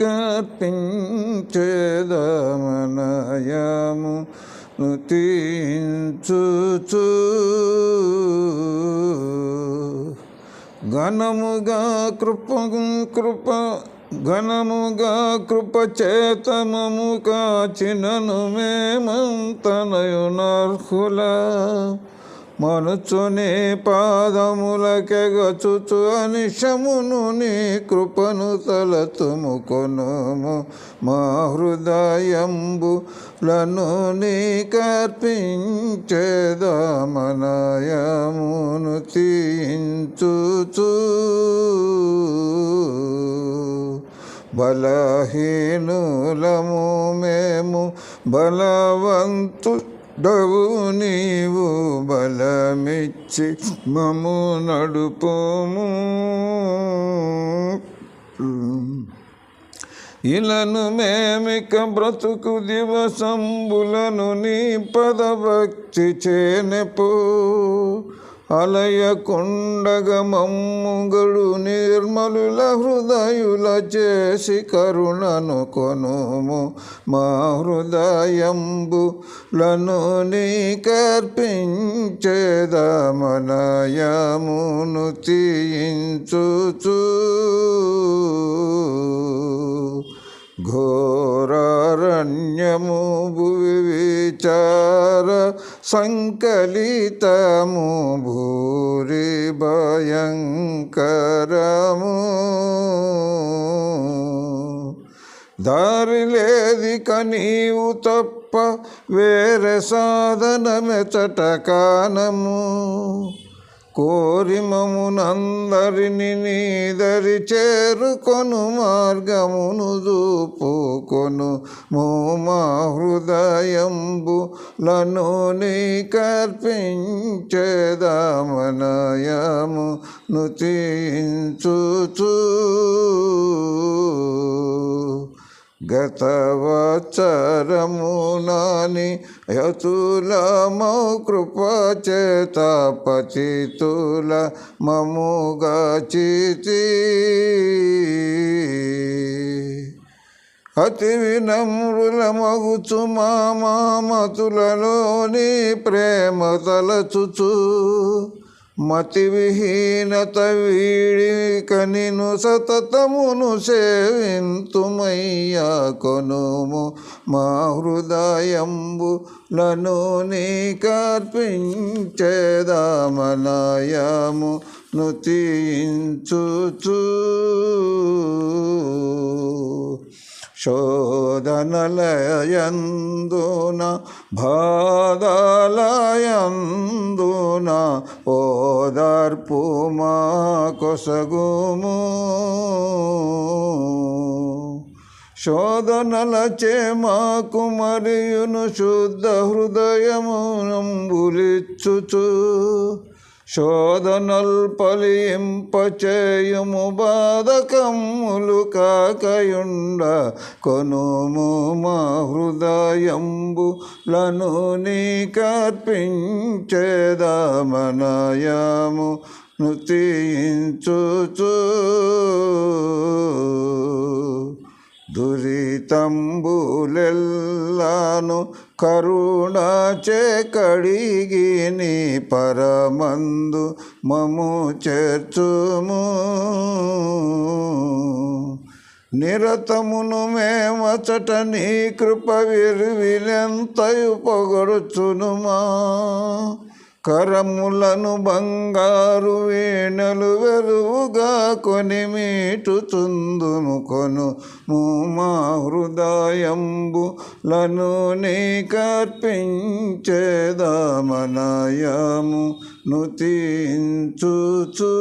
కర్పించేదమనయము నుతించుచు. ఘనముగా కృప కృప ఘనముగా కృపచేతమము కాచినను మేమంతనయునర్హుల. మనుచుని పాదములకెగచుచు అనిశమును నీ కృపను తలతుము కొనుము. మా హృదయంబులను నీ కర్పించేదామనయమును తీయించుచు. బలహీనులము మేము బలవంతు డవు నీవు బలమిచ్చి మము నడుపోము. ఇలను మేమిక బ్రతుకు దివసంబులను నీ పదభక్తి చేనెపు. అలయకుండగమమ్ముగడు నిర్మలుల హృదయుల చేసి కరుణను కొనుము. మా హృదయంబులను నీకర్పించేదమనయమును తీయించు తీయించుచు. ఘోరారణ్యము భువి విచార సంకలితము భూరి భయంకరము. దారి లేది కనీవు తప్ప వేరే సాధనమెచట కానము. కోరిమమునందరిని నీదరి చేరుకొను మార్గమును చూపుకొను. మోమా హృదయంబులను నీ కర్పించేదామనయము నుతించుచు. గతవచరము యతులము యతుల మౌ కృపచేత పచితుల మముగా చితి అతి వినమ్రుల మగుచు మామతులలోని ప్రేమ తలచుచు. మతి విహీనత వీడి కనిను సతతమును సేవింతుమయ్యా. కొనుము మా హృదయంబులను నీ కర్పించేదామనయము నుతించుచు శోధనలయందున బాధలయందున ఓదార్పు మా కొసగుము. శోధనల మా మరియును శుద్ధ హృదయమునంబులిచ్చుచు. శోధనల్ పలింపచేయుము బాధకమ్ములు కాకయుండ. కొనుము మా హృదయం లను కర్పించేదామనయము నృతించుచు దురితంబులెల్లాను కరుణ కడిగి నీ పరమందు మము చేర్చుము. నిరతమును మేమచట నీ కృప విరివిలెంతయు పొగడుచునుమా. కరములను బంగారు వీణలు వెలుగా కొని మీటుచుందును కొను మా హృదయంబులను నీ కర్పించేదామనయము నుతించుచు